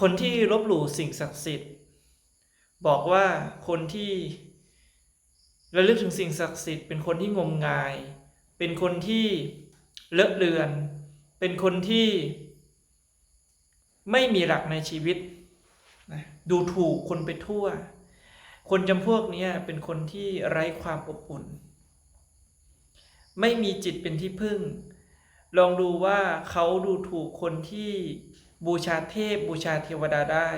คนที่ลบหลู่สิ่งศักดิ์สิทธิ์ บอกว่าคนที่ระลึกถึงสิ่งศักดิ์สิทธิ์ เป็นคนที่งมงาย เป็นคนที่เลอะเลือน เป็นคนที่ไม่มีหลักในชีวิตนะดูถูกคนไปทั่ว คนจำพวกนี้เป็นคนที่ไร้ความอบอุ่น ไม่มีจิตเป็นที่พึ่ง ลองดูว่าเขาดูถูกคนที่ บูชาเทพบูชาเทวดาได้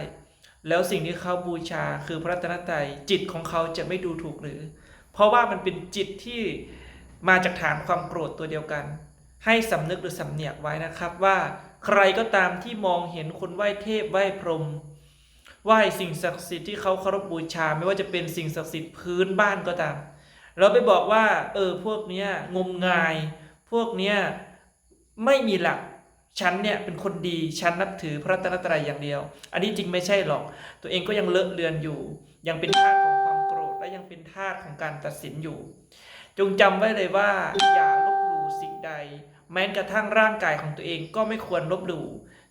แล้วสิ่งที่เขาบูชาคือพระรัตนตรัยจิตของเขาจะไม่ดูถูกหรือ เพราะว่ามันเป็นจิตที่มาจากฐานความโกรธตัวเดียวกัน ให้สำนึกหรือสำเนียกไว้นะครับว่าใครก็ตามที่มองเห็นคนไหว้เทพไหว้พรหมไหว้สิ่งศักดิ์สิทธิ์ที่เขาเคารพบูชา ไม่ว่าจะเป็นสิ่งศักดิ์สิทธิ์พื้นบ้านก็ตาม เราไปบอกว่า เออพวกเนี้ยงมงาย พวกเนี้ยไม่มีหลัก ฉันเนี่ยเป็นคนดีฉันนับถือพระรัตนตรัยอย่างเดียว อันนี้จริงไม่ใช่หรอก ตัวเองก็ยังเลอะเลือนอยู่ ยังเป็นทาสของความโกรธ และยังเป็นทาสของการตัดสินอยู่ จงจำไว้เลยว่าอย่าลบหลู่สิ่งใด แม้กระทั่งร่างกายของตัวเองก็ไม่ควรลบหลู่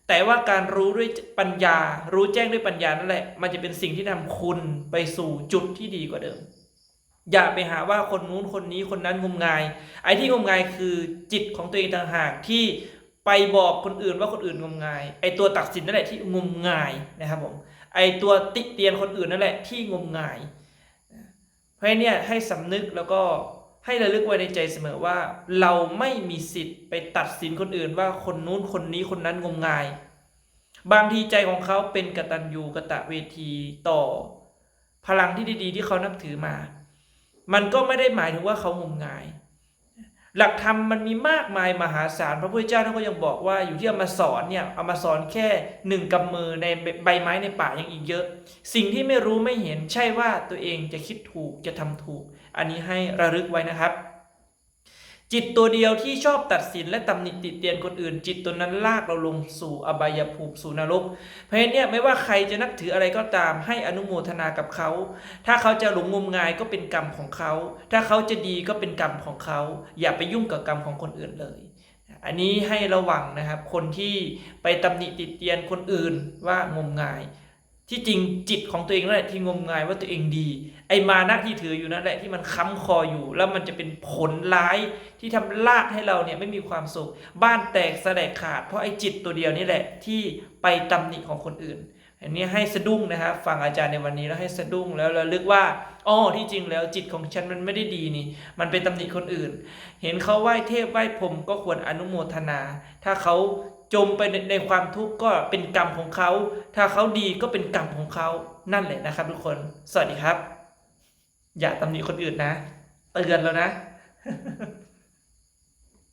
แต่ว่าการรู้ด้วยปัญญา รู้แจ้งด้วยปัญญานั่นแหละ มันจะเป็นสิ่งที่นำคุณไปสู่จุดที่ดีกว่าเดิม อย่าไปหาว่าคนนู้นคนนี้คนนั้นงมงาย ไอ้ที่งมงายคือจิตของตัวเองต่างหากที่ ไปบอกคนอื่นว่าคนอื่นงมงาย ไอตัวตัดสินนั่นแหละที่งมงายนะครับผมไอตัวติเตียนคนอื่นนั่นแหละที่งมงาย เพราะเนี่ยให้สำนึกแล้วก็ให้ระลึกไว้ในใจเสมอว่า เราไม่มีสิทธิ์ไปตัดสินคนอื่นว่าคนนู้นคนนี้คนนั้นงมงาย บางทีใจของเขาเป็นกตัญญูกะตะเวทีต่อ พลังที่ดีๆ ที่เขานับถือมา มันก็ไม่ได้หมายถึงว่าเขางมงาย หลักธรรมมันมีมากมายมหาศาลพระพุทธเจ้าท่านก็ยังบอกว่าอยู่ที่เอามาสอนเนี่ยเอามาสอนแค่หนึ่งกำมือในใบไม้ในป่ายังอีกเยอะ สิ่งที่ไม่รู้ไม่เห็นใช่ว่าตัวเองจะคิดถูกจะทำถูก อันนี้ให้ระลึกไว้นะครับ จิตตัวเดียวที่ชอบตัดสินและตำหนิติเตียนคนอื่น จิตตัวนั้นลากเราลงสู่อบายภูมิสู่นรก เพราะฉะนั้นเนี่ยไม่ว่าใครจะนับถืออะไรก็ตามให้อนุโมทนากับเขา ถ้าเขาจะหลงงมงายก็เป็นกรรมของเขา ถ้าเขาจะดีก็เป็นกรรมของเขา อย่าไปยุ่งกับกรรมของคนอื่นเลย อันนี้ให้ระวังนะครับ คนที่ไปตำหนิติเตียนคนอื่นว่างมงาย ที่จริงจิตของตัวเองนั่นแหละที่งมงายว่าตัวเองดี ไอ้มานะที่ถืออยู่นั่นแหละที่มันค้ำคออยู่ แล้วมันจะเป็นผลร้ายที่ทำลากให้เราเนี่ยไม่มีความสุข บ้านแตกแสลกขาด เพราะไอ้จิตตัวเดียวนี่แหละที่ไปตำหนิของคนอื่น อันนี้ให้สะดุ้งนะครับฟังอาจารย์ในวันนี้แล้วให้สะดุ้งแล้วระลึกว่าอ๋อที่จริงแล้วจิตของฉันมันไม่ได้ดีนี่ มันไปตำหนิคนอื่น เห็นเขาไหว้เทพไหว้พรมก็ควรอนุโมทนา ถ้าเขา จมไปในในความทุกข์ก็เป็นกรรมของเขา ถ้าเขาดีก็เป็นกรรมของเขา นั่นแหละนะครับ ทุกคน สวัสดีครับ อย่าตำหนิคนอื่นนะ เตือนแล้วนะ